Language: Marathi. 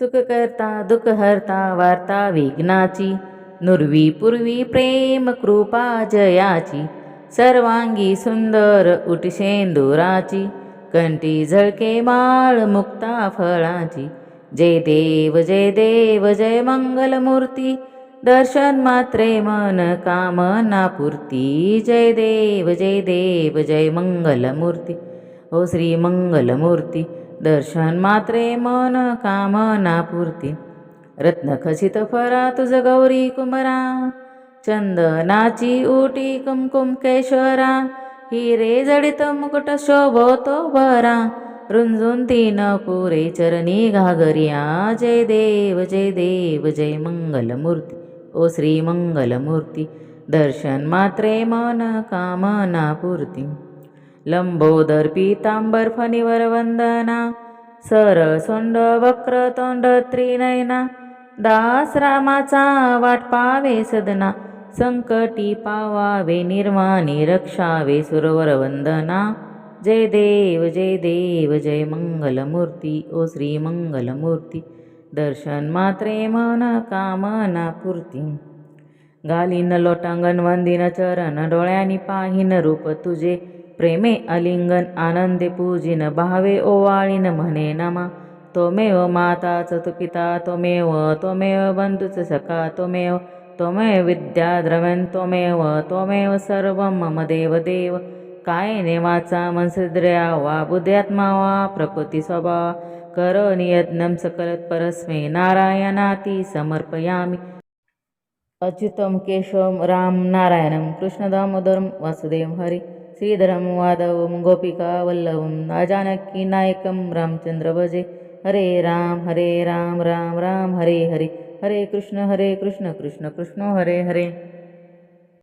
सुखकर्ता करता वार्ता विघ्नाची नुरवी पूर्वी प्रेम कृपा जयाची सर्वांगी सुंदर उठशेंदुराची कंठी झळके माळ मुक्ता फळाची जय देव जय देव जय मंगलमूर्ती दर्शन मात्रे मन कामना पूर्ती जय देव जय देव जय मंगलमूर्ती हो श्री मंगलमूर्ती दर्शन मात्रे मन कामना पूर्ती. रत्नखचित फरा तुझ गौरी कुमरा चंदनाची उटी कुमकुम केशरा. हिरे जडित मुकुट शोभतो भरा. रुंजून तीन पुरे चरणी घागरिया. जय देव जय देव जय मंगलमूर्ती. ओ श्री मंगलमूर्ती. दर्शन मात्रे मन कामना पूर्ती. लंबोदर पीतांबर फणीवर वंदना सरळ सोंड वक्र तोंड त्रिनयना दास रामाचा वाट पावे सदना संकटी पावावे निर्माणी रक्षावे सुरवर वंदना जय देव जय देव जय मंगलमूर्ती ओ श्री मंगलमूर्ती दर्शन मात्रे मन कामना पूर्ती। गालीन लोटांगण वंदिन चरण डोळ्यांनी पाहिन रूप तुझे प्रेमे अलिंगन आनंदे पूजिन भावे ओवाळीन म्हणे नमा। त्वमेव माता तु पिता त्वमेव त्वमेव बंधुच सखा त्वमेव त्वमेव विद्या द्रव्यं त्वमेव त्वमेव सर्वं मम देव देव कायने वाचा मनसिद्र्या वा बुद्ध्यात्मा वा प्रकृती स्वभाव करोनि यज्ञं सकलत्परस्मै नारायणाति समर्पयामि। अच्युतं केशवं राम नारायणं कृष्णदामोदरं वासुदेव हरि। श्रीधरं वादवं गोपिकावल्लभं नाजानकीनायकं रामचन्द्र भजे। हरे राम हरे राम राम राम हरे हरे। हरे कृष्ण हरे कृष्ण कृष्ण कृष्ण हरे हरे।